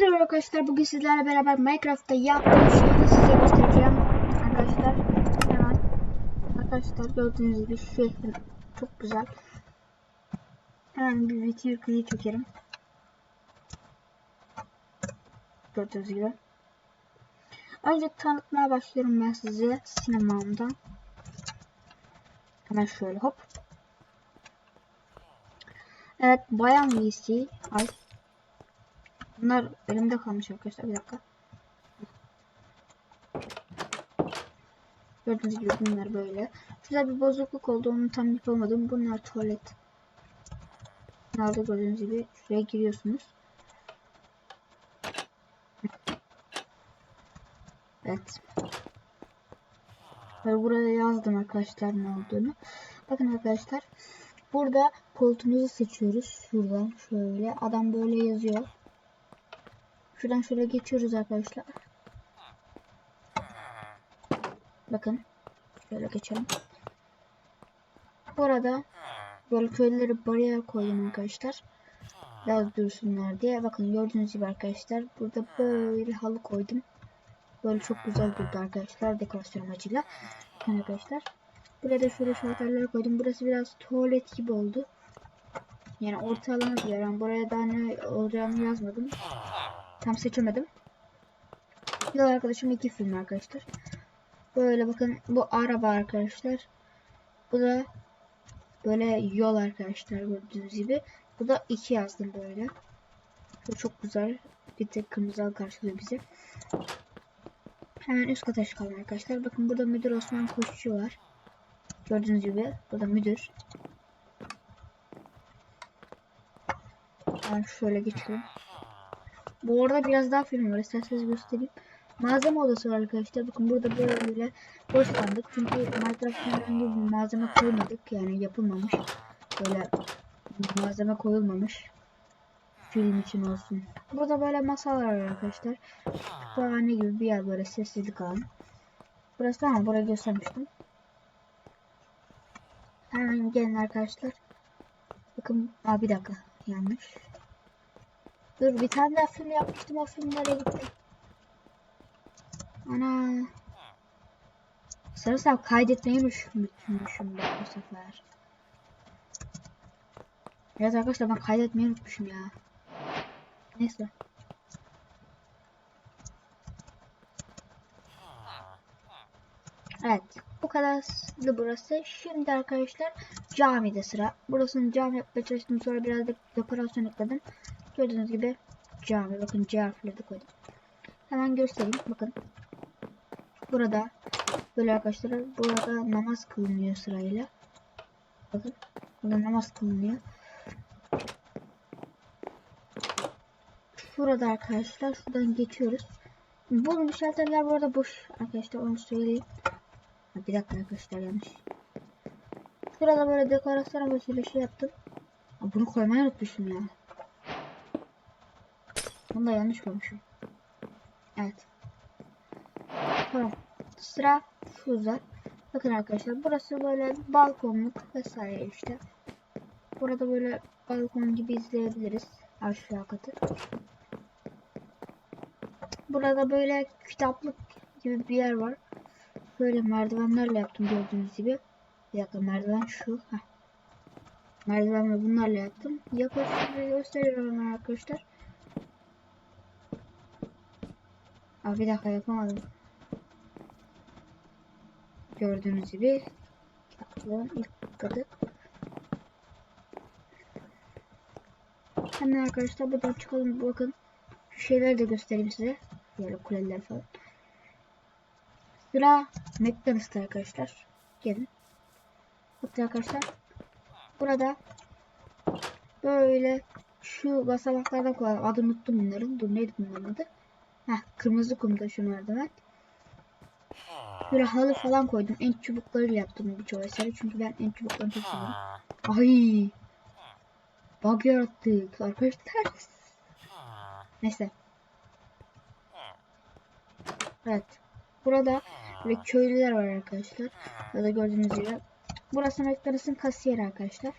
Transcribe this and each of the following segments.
Merhaba arkadaşlar. Bugün sizlerle beraber Minecraft'ta yaptığım şeyi size göstereceğim. Arkadaşlar hemen arkadaşlar gördüğünüz gibi şehrim çok güzel. Hemen bir video kliği çekerim. Gördüğünüz gibi. Önce tanıtmaya başlıyorum ben size sinemamdan. Hemen şöyle hop. Evet bayan VC. Ay Bunlar elimde kalmış arkadaşlar bir dakika. Gördüğünüz gibi bunlar böyle. Şurada bir bozukluk oldu onu tam yapamadım. Bunlar tuvalet. Nerede gördüğünüz gibi şuraya giriyorsunuz. Evet. Ve buraya yazdım arkadaşlar ne olduğunu. Bakın arkadaşlar. Burada koltuğumuzu seçiyoruz. Şuradan şöyle. Adam böyle yazıyor. Şuradan şöyle geçiyoruz arkadaşlar. Bakın. Şöyle geçelim. Bu arada böyle köylere bariyer koydum arkadaşlar. Biraz dursunlar diye. Bakın gördüğünüz gibi arkadaşlar. Burada böyle halı koydum. Böyle çok güzel durdu arkadaşlar. Dekorasyon amacıyla. Bakın arkadaşlar. Burada şöyle şalterler koydum. Burası biraz tuvalet gibi oldu. Yani ortalama bir yer. Yani buraya daha ne olacağını yazmadım. Tam seçemedim. Yol arkadaşım iki film arkadaşlar. Böyle bakın bu araba arkadaşlar. Bu da böyle yol arkadaşlar gördüğünüz gibi. Bu da iki yazdım böyle. Bu çok güzel. Bir tek kırmızı karşılıyor bizi. Hemen üst kata çıkalım arkadaşlar. Bakın burada müdür Osman Koççu var. Gördüğünüz gibi bu da müdür. Ben şöyle geçelim. Bu arada biraz daha film var. İsterseniz göstereyim. Malzeme odası var arkadaşlar. Bakın burada böyle boş sandık. Çünkü Minecraft'ın herhangi bir malzeme koymadık. Yani yapılmamış. Böyle malzeme koyulmamış. Film için olsun. Burada böyle masalar var arkadaşlar. Kütüphane gibi bir yer böyle sessizlik alan. Burası ama burayı göstermiştim. Hemen gelin arkadaşlar. Bakın Aa, bir dakika yanlış. Dur bir tane daha film yapmıştım o film nereye gitti? Ana. Sanırsam kaydetmeyi unutmuşum ben bu sefer. Evet arkadaşlar ben kaydetmeyi unutmuşum ya. Neyse. Evet. Bu kadardı burası. Şimdi arkadaşlar camide sıra. Burasını cami yapmaya çalıştım. Sonra biraz da dekorasyon ekledim. Gördüğünüz gibi cami. Bakın C harfleri de koydum. Hemen göstereyim. Bakın. Burada böyle arkadaşlar burada namaz kılınıyor sırayla. Bakın. Burada namaz kılınıyor. Şurada arkadaşlar şuradan geçiyoruz. Bu şalterler bu arada boş arkadaşlar onu söyleyeyim. Bir dakika arkadaşlar yanlış. Şurada böyle dekorasyon amacıyla şey yaptım. Bunu koymayı unutmuşum ya. Bunu da yanlış koymuşum. Evet. Tamam. Sıra şurada. Bakın arkadaşlar burası böyle balkonluk vesaire işte. Burada böyle balkon gibi izleyebiliriz. Aşağı katı. Burada böyle kitaplık gibi bir yer var. Böyle merdivenlerle yaptım gördüğünüz gibi. Bir dakika merdiven şu. Heh. Merdiven ve bunlarla yaptım. Yapıştırmayı gösteriyorum hemen arkadaşlar. Aa, bir dakika yapamadım. Gördüğünüz gibi kitaplığın ilk katı. Hemen arkadaşlar buradan çıkalım bakın. Şu şeyleri de göstereyim size. Böyle kuleler falan. Sıra McDonald's'ta arkadaşlar. Gelin. Bakın arkadaşlar. Burada böyle şu basamaklardan kullanıyorum. Adını unuttum bunların. Dur neydi bunların adı? Heh, kırmızı kumda şu merdiven. Böyle halı falan koydum. En çubuklarıyla yaptım birçok eseri. Çünkü ben en çubuklarını çok seviyorum. Ay. Bug yarattık arkadaşlar. Neyse. Evet. Burada böyle köylüler var arkadaşlar. Burada gördüğünüz gibi. Burası McDonald's'ın kasiyeri arkadaşlar.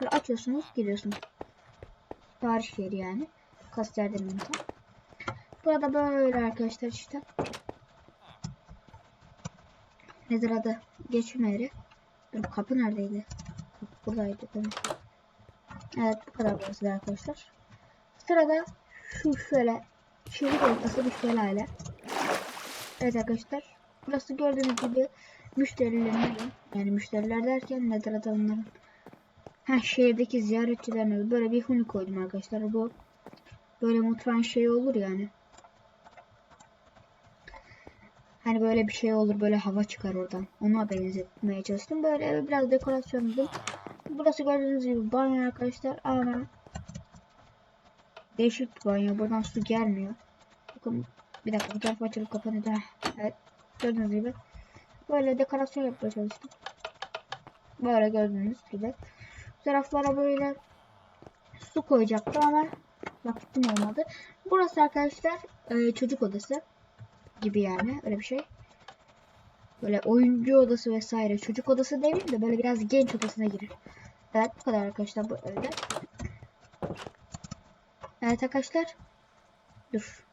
Böyle açıyorsunuz, giriyorsunuz. Sipariş yeri yani. Kasiyer demeyeyim. Burada böyle arkadaşlar işte. Nedir adı? Geçme yeri. Dur kapı neredeydi? Kapı buradaydı değil? Evet bu kadar burası da arkadaşlar. Sırada şu şöyle çevik ortası bir şelale. Evet arkadaşlar. Burası gördüğünüz gibi müşterilerin. Yani müşteriler derken nedir adı onların? Ha şehirdeki ziyaretçilerin evi. Böyle bir huni koydum arkadaşlar. Bu böyle mutfağın şeyi olur yani. Hani böyle bir şey olur böyle hava çıkar oradan. Ona benzetmeye çalıştım. Böyle biraz dekorasyon dedim. Burası gördüğünüz gibi banyo arkadaşlar ama değişik bir banyo. Buradan su gelmiyor. Bakın bir dakika bu taraf açılıp kapanıyor. Evet gördüğünüz gibi böyle dekorasyon yapmaya çalıştım. Böyle gördüğünüz gibi. Bu taraflara böyle su koyacaktım ama vaktim olmadı. Burası arkadaşlar e, çocuk odası gibi yani öyle bir şey. Böyle oyuncu odası vesaire çocuk odası demeyeyim de böyle biraz genç odasına girer. Evet bu kadar arkadaşlar bu evde. Evet arkadaşlar. Dur.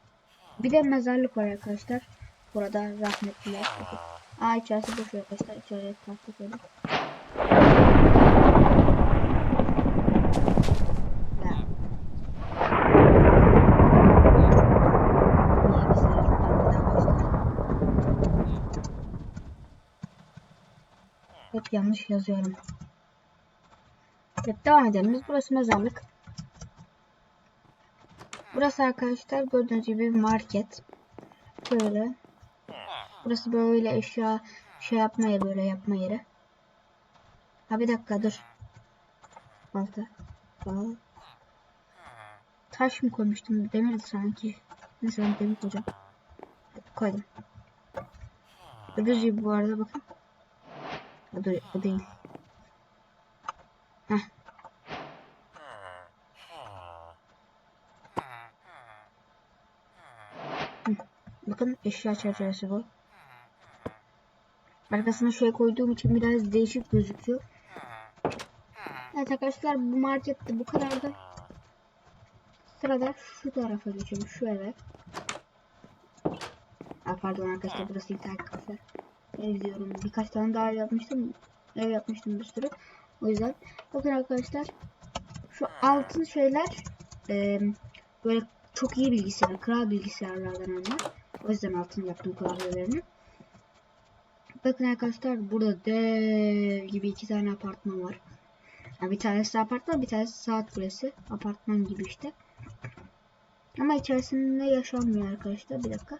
Bir de mezarlık var arkadaşlar. Burada rahmetliler. Aa içerisi boş arkadaşlar. İçeriye kalktı böyle. Ya. Niye mezarlık kalktı arkadaşlar? Hep yanlış yazıyorum. Evet devam edelim. Biz burası mezarlık. Burası arkadaşlar gördüğünüz gibi market. Böyle. Burası böyle eşya şey yapma yeri böyle yapma yeri. Ha bir dakika dur. Balta. Bal. Taş mı koymuştum? Demir sanki. Neyse ben demir koyacağım. Koydum. Gördüğünüz gibi bu arada bakın. O, da, o değil. Heh. Bakın eşya çerçevesi bu. Arkasına şey koyduğum için biraz değişik gözüküyor. Evet arkadaşlar bu markette bu kadardı. Sırada şu tarafa geçelim. Şu eve. Aa, pardon arkadaşlar burası internet kafe. Ev diyorum. Birkaç tane daha yapmıştım. Ev yapmıştım bir sürü. O yüzden. Bakın arkadaşlar. Şu altın şeyler e, böyle çok iyi bilgisayar. Kral bilgisayarlardan onlar. O yüzden altın yaptım klavyelerini. Bakın arkadaşlar burada dev gibi iki tane apartman var. Yani bir tanesi apartman bir tanesi saat kulesi. Apartman gibi işte. Ama içerisinde yaşanmıyor arkadaşlar. Bir dakika.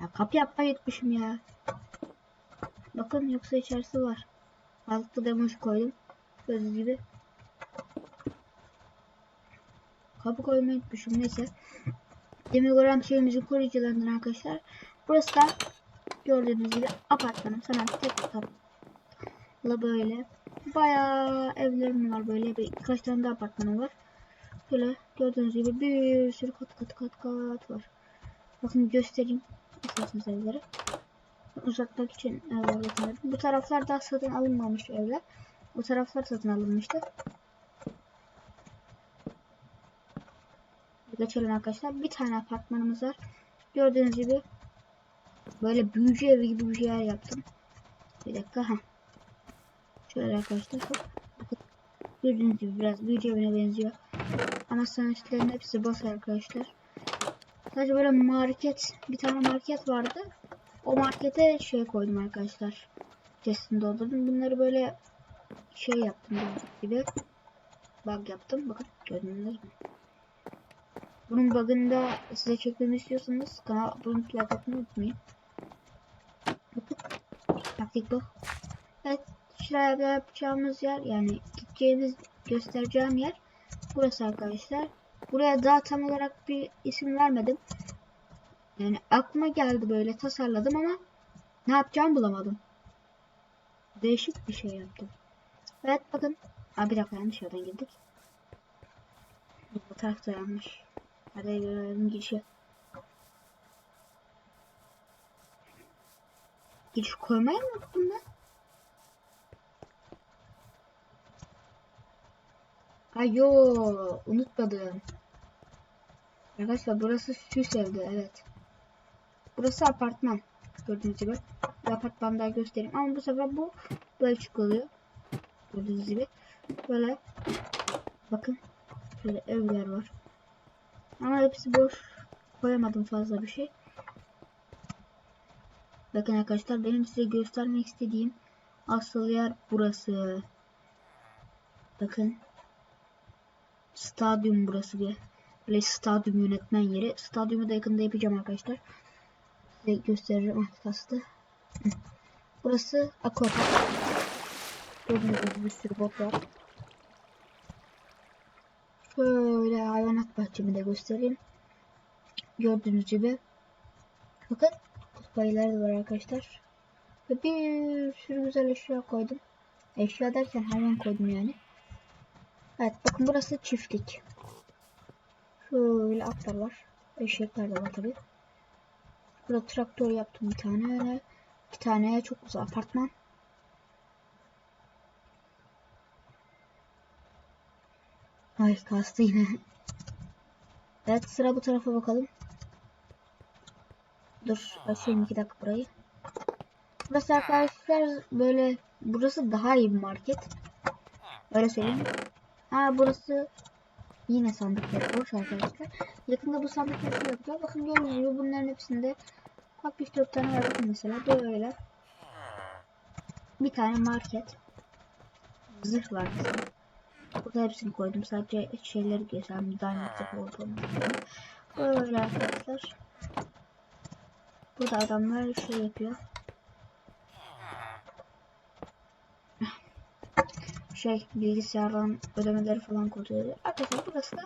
Ya kapı yapmayı unutmuşum ya. Bakın yoksa içerisi var. Altta demoş koydum. Gördüğünüz gibi. Kapı koymayı unutmuşum. Neyse. Demogram şeyimizin koruyucularından arkadaşlar. Burası da gördüğünüz gibi apartmanım. Sanat tek katlı böyle. Bayağı evlerim var böyle. Birkaç tane de apartmanım var. Böyle gördüğünüz gibi bir sürü kat kat kat kat var. Bakın göstereyim. İsterseniz evleri. Uzatmak için evler getirdim. Bu taraflar daha satın alınmamış evler. Bu taraflar satın alınmıştı. Geçelim arkadaşlar. Bir tane apartmanımız var. Gördüğünüz gibi böyle büyücü evi gibi bir yer yaptım. Bir dakika. ha. Şöyle arkadaşlar. Hop. Bakın. Gördüğünüz gibi biraz büyücü evine benziyor. Ama sanatçıların hepsi boş arkadaşlar. Sadece böyle market, bir tane market vardı. O markete şey koydum arkadaşlar. Testini doldurdum. Bunları böyle şey yaptım gibi. Bug yaptım. Bakın gördünüz mü? Bunun bug'ını da size çekmemi istiyorsanız kanala abone like atmayı unutmayın. Taktik bu. Evet. Şuraya yapacağımız yer yani gideceğimiz göstereceğim yer burası arkadaşlar. Buraya daha tam olarak bir isim vermedim. Yani aklıma geldi böyle tasarladım ama ne yapacağımı bulamadım. Değişik bir şey yaptım. Evet bakın. Aa, bir dakika yanlış yerden girdik. Bu tarafta yanlış. Hadi görelim girişi. Giriş koymayı mı unuttum ben? Ay yo unutmadım. Arkadaşlar burası süs evde evet. Burası apartman. Gördüğünüz gibi. Bir apartman daha göstereyim. Ama bu sefer bu böyle çıkılıyor. Gördüğünüz gibi. Böyle bakın. Şöyle evler var. Ama hepsi boş. Koyamadım fazla bir şey. Bakın arkadaşlar benim size göstermek istediğim asıl yer burası. Bakın. Stadyum burası bir. Böyle stadyum yönetmen yeri. Stadyumu da yakında yapacağım arkadaşlar. Size gösteririm kastı. Burası aquapark. Gördüğünüz gibi bir sürü bot var. Şöyle hayvanat bahçemi de göstereyim. Gördüğünüz gibi. Bakın kutubaylar da var arkadaşlar. Ve bir sürü güzel eşya koydum. Eşya derken hayvan koydum yani. Evet bakın burası çiftlik. Şöyle atlar var. Eşekler de var tabi. Burada traktör yaptım bir tane. İki tane çok güzel apartman. Ay kastı yine. Evet sıra bu tarafa bakalım. Dur açayım iki dakika burayı. Burası arkadaşlar böyle burası daha iyi bir market. Öyle söyleyeyim. Aa burası yine sandıkları boş arkadaşlar. Yakında bu şey yapacağım. Bakın gördüğünüz gibi bunların hepsinde 64 tane var bakın mesela böyle. Bir tane market. Zırh var mesela. Burada hepsini koydum. Sadece şeyleri göstereyim. Diamond zırh olmadığını. Böyle arkadaşlar. Burada adamlar şey yapıyor. Şey bilgisayardan ödemeleri falan kontrol. Arkadaşlar burası da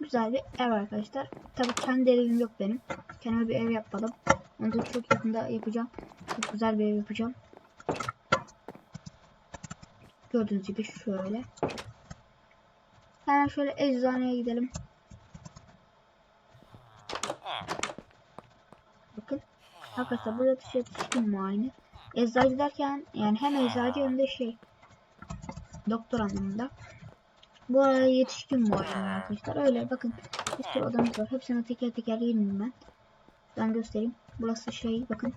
güzel bir ev arkadaşlar. Tabi kendi evim yok benim. Kendime bir ev yapmadım. Onu da çok yakında yapacağım. Çok güzel bir ev yapacağım. Gördüğünüz gibi şöyle. Hemen şöyle eczaneye gidelim. Bakın. Arkadaşlar burada bir yetişkin muayene. Eczacı derken yani hem eczacı hem de şey doktor anlamında. Bu arada yetişkin muayene arkadaşlar. Öyle bakın bir sürü odamız var. Hepsine teker teker girmeyeyim ben. Ben göstereyim. Burası şey bakın.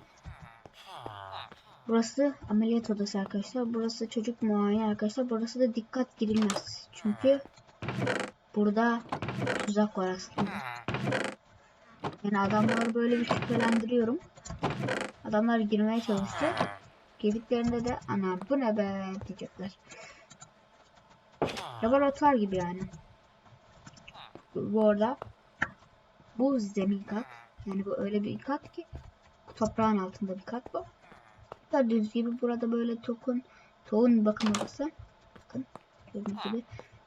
Burası ameliyat odası arkadaşlar. Burası çocuk muayene arkadaşlar. Burası da dikkat girilmez. Çünkü burada tuzak var aslında. Yani adamları böyle bir şüphelendiriyorum. Adamlar girmeye çalıştı. Girdiklerinde de ana bu ne be diyecekler. Laboratuvar gibi yani. Bu arada bu zemin kat. Yani bu öyle bir kat ki toprağın altında bir kat bu. Gördüğünüz gibi burada böyle tokun tohum bakım odası. Bakın gördüğünüz gibi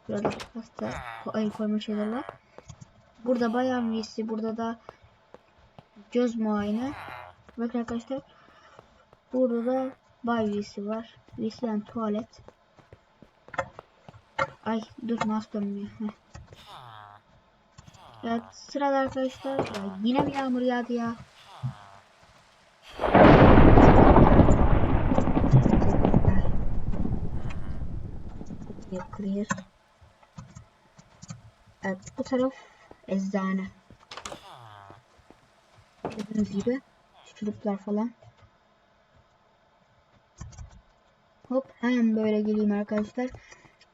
burada hasta ayı koyma şeyler var. Burada bayan üyesi, burada da göz muayene. Bakın arkadaşlar. Burada da bay üyesi var. Üyesi yani tuvalet. Ay dur mouse dönmüyor. Evet sırada arkadaşlar. Ya, yine bir yağmur yağdı ya. Clear. Evet bu taraf eczane. Gördüğünüz gibi şuruplar falan. Hop hemen böyle geleyim arkadaşlar.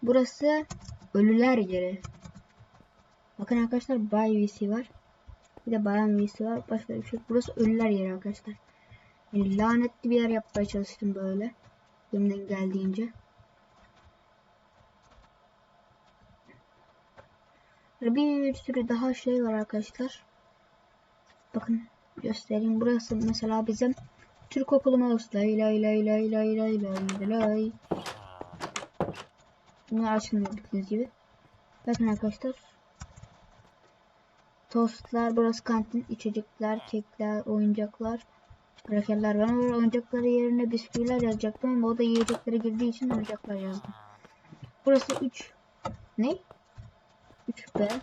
Burası ölüler yeri. Bakın arkadaşlar bay VC var. Bir de bayan VC var. Başka bir şey. Burası ölüler yeri arkadaşlar. Yani lanetli bir yer yapmaya çalıştım böyle. Elimden geldiğince. Bir sürü daha şey var arkadaşlar. Bakın göstereyim. Burası mesela bizim Türk okulumuz. Lay lay lay lay lay lay lay lay. Bunlar açılmıyor bildiğiniz gibi. Bakın arkadaşlar. Tostlar, burası kantin, içecekler, kekler, oyuncaklar, krakerler. Ben oraya oyuncakları yerine bisküviler yazacaktım ama o da yiyeceklere girdiği için oyuncaklar yazdım. Burası 3. Ne? 3B.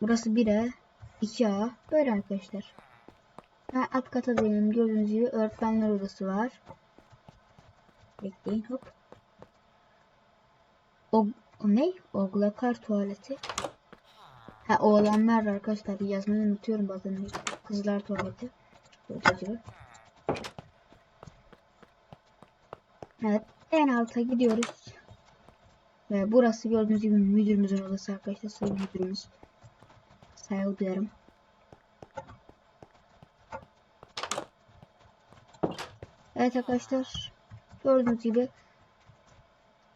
Burası 1'e. 2A. Böyle arkadaşlar. Ben alt kata değilim. Gördüğünüz gibi öğretmenler odası var. Bekleyin hop. O, o ne? Oglakar tuvaleti. Ha oğlanlar arkadaşlar yazmayı unutuyorum bazen. Kızlar tuvaleti. Evet en alta gidiyoruz. Ve burası gördüğünüz gibi müdürümüzün odası arkadaşlar. Sayın müdürümüz. Saygı duyarım. Evet arkadaşlar. Gördüğünüz gibi.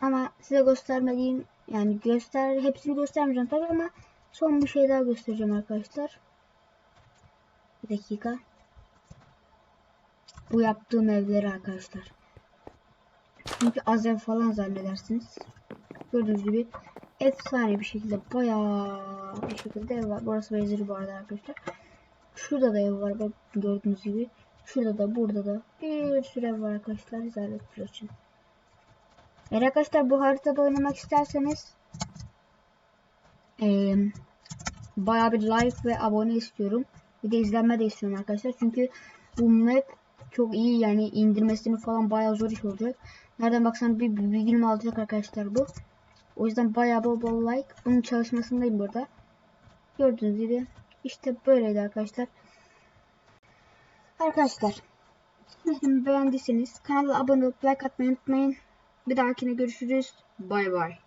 Ama size göstermediğim yani göster hepsini göstermeyeceğim tabii ama son bir şey daha göstereceğim arkadaşlar. Bir dakika. Bu yaptığım evleri arkadaşlar. Çünkü az ev falan zannedersiniz. Gördüğünüz gibi efsane bir şekilde bayağı bir şekilde ev var. Burası benzeri bu arada arkadaşlar. Şurada da ev var gördüğünüz gibi. Şurada da burada da bir sürü ev var arkadaşlar. Zalet için. Eğer arkadaşlar bu haritada oynamak isterseniz eee bayağı bir like ve abone istiyorum. Bir de izlenme de istiyorum arkadaşlar. Çünkü bu map çok iyi yani indirmesini falan bayağı zor iş olacak. Nereden baksan bir, bir, alacak arkadaşlar bu. O yüzden bayağı bol bol like. Bunun çalışmasındayım burada. Gördüğünüz gibi işte böyleydi arkadaşlar. Arkadaşlar beğendiyseniz kanala abone olup like atmayı unutmayın. Bir dahakine görüşürüz. Bay bay.